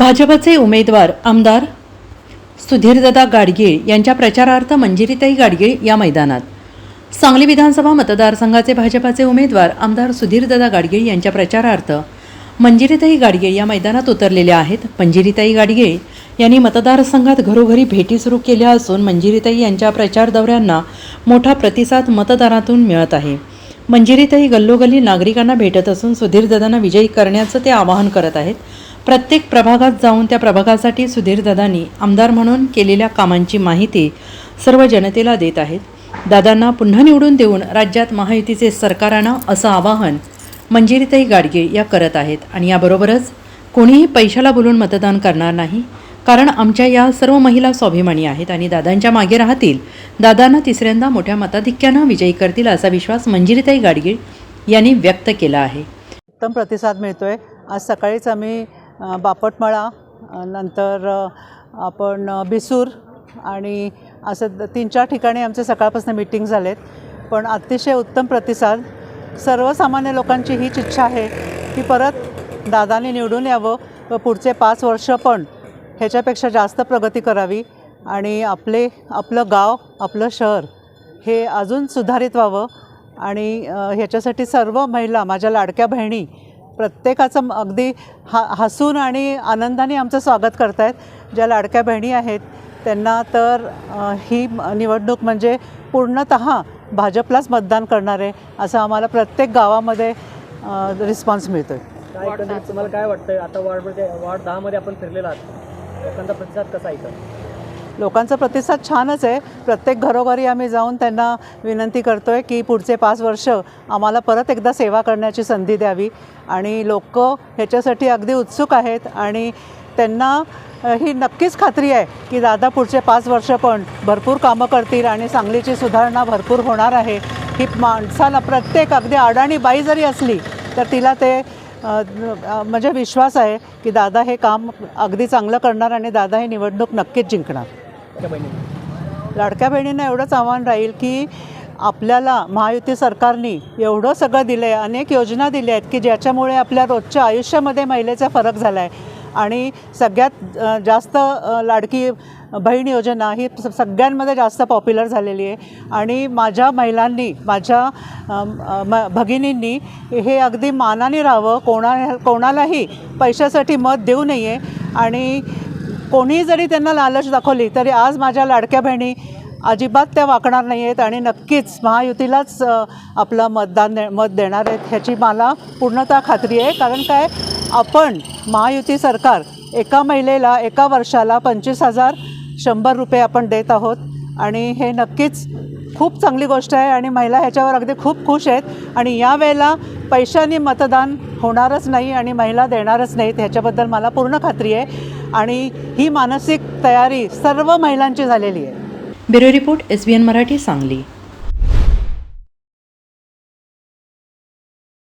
भाजपचे उमेदवार आमदार सुधीरदादा गाडगीळ यांच्या प्रचारार्थ मंजिरीताई गाडगीळ या मैदानात. सांगली विधानसभा मतदारसंघाचे भाजपाचे उमेदवार आमदार सुधीरदादा गाडगीळ यांच्या प्रचारार्थ मंजिरीताई गाडगीळ या मैदानात उतरलेल्या आहेत. मंजिरीताई गाडगीळ यांनी मतदारसंघात घरोघरी भेटी सुरू केल्या असून मंजिरीताई यांच्या प्रचार दौऱ्यांना मोठा प्रतिसाद मतदारातून मिळत आहे. मंजिरीताई गल्लोगल्ली नागरिकांना भेटत असून सुधीरदादांना विजयी करण्याचं ते आवाहन करत आहेत. प्रत्येक प्रभागात जाऊन त्या प्रभागासाठी सुधीरदादांनी आमदार म्हणून केलेल्या कामांची माहिती सर्व जनतेला देत आहेत. दादांना पुन्हा निवडून देऊन राज्यात महायुतीचे सरकार आणा असं आवाहन मंजिरीताई गाडगे या करत आहेत. आणि याबरोबरच कोणीही पैशाला बोलून मतदान करणार नाही कारण आमच्या या सर्व महिला स्वाभिमानी आहेत आणि दादांच्या मागे राहतील. दादांना तिसऱ्यांदा मोठ्या मताधिक्यानं विजयी करतील असा विश्वास मंजिरीताई गाडगीळ यांनी व्यक्त केला आहे. उत्तम प्रतिसाद मिळतो आहे आज सकाळीच आम्ही बापटमळा नंतर आपण बिसूर आणि असं द- तीन चार ठिकाणी आमचे सकाळपासून मीटिंग झालेत. पण अतिशय उत्तम प्रतिसाद. सर्वसामान्य लोकांची हीच इच्छा आहे की परत दादाने निवडून यावं व पुढचे पाच वर्ष पण ह्याच्यापेक्षा जास्त प्रगती करावी आणि आपले आपलं गाव आपलं शहर हे अजून सुधारित व्हावं आणि ह्याच्यासाठी सर्व महिला माझ्या लाडक्या बहिणी प्रत्येकाचं अगदी हा हसून आणि आनंदाने आमचं स्वागत करतायत. ज्या लाडक्या बहिणी आहेत त्यांना तर ही निवडणूक म्हणजे पूर्णत भाजपलाच मतदान करणार आहे असं आम्हाला प्रत्येक गावामध्ये रिस्पॉन्स मिळतो आहे तुम्हाला काय वाटतं आता वॉर्डमध्ये वार्ड दहामध्ये आपण फिरलेला आहात. लोकांचा प्रतिसाद कसा ऐकतो लोकांचा प्रतिसाद छानच आहे. प्रत्येक घरोघरी आम्ही जाऊन त्यांना विनंती करतो आहे की पुढचे पाच वर्ष आम्हाला परत एकदा सेवा करण्याची संधी द्यावी. आणि लोक ह्याच्यासाठी अगदी उत्सुक आहेत आणि त्यांना ही नक्कीच खात्री आहे की दादा पुढचे पाच वर्ष पण भरपूर कामं करतील आणि सांगलीची सुधारणा भरपूर होणार आहे. ही माणसाला प्रत्येक अगदी अडाणी बाई जरी असली तर तिला ते म्हणजे विश्वास आहे की दादा हे काम अगदी चांगलं करणार आणि दादा ही निवडणूक नक्कीच जिंकणार. लाडक्या बहिणी लाडक्या बहिणींना एवढंच आव्हान राहील की आपल्याला महायुती सरकारने एवढं सगळं दिलं आहे अनेक योजना दिल्या आहेत की ज्याच्यामुळे आपल्या रोजच्या आयुष्यामध्ये महिलेचा फरक झाला आहे आणि सगळ्यात जास्त लाडकी बहीण योजना ही स- सगळ्यांमध्ये जास्त पॉप्युलर झालेली आहे. आणि माझ्या महिलांनी माझ्या म भगिनींनी हे अगदी मानाने राहावं कोणा कोणालाही पैशासाठी मत देऊ नये. आणि कोणीही जरी त्यांना लालच दाखवली तरी आज माझ्या लाडक्या बहिणी अजिबात त्या वाकणार नाही आहेत आणि नक्कीच महायुतीलाच आपलं मतदान दे मत देणार आहेत ह्याची मला पूर्णतः खात्री आहे. कारण काय? आपण महायुती सरकार एका महिलेला एका वर्षाला पंचवीस हजार शंभर रुपये आपण देत आहोत. आणि हे नक्कीच खूप चांगली गोष्ट आहे आणि महिला ह्याच्यावर अगदी खूप खुश आहेत. आणि यावेळेला पैशाने मतदान होणारच नाही आणि महिला देणारच नाहीत ह्याच्याबद्दल मला पूर्ण खात्री आहे. आणि ही मानसिक तयारी सर्व महिलांची झालेली आहे. Bureau report S B N Marathi Sangli.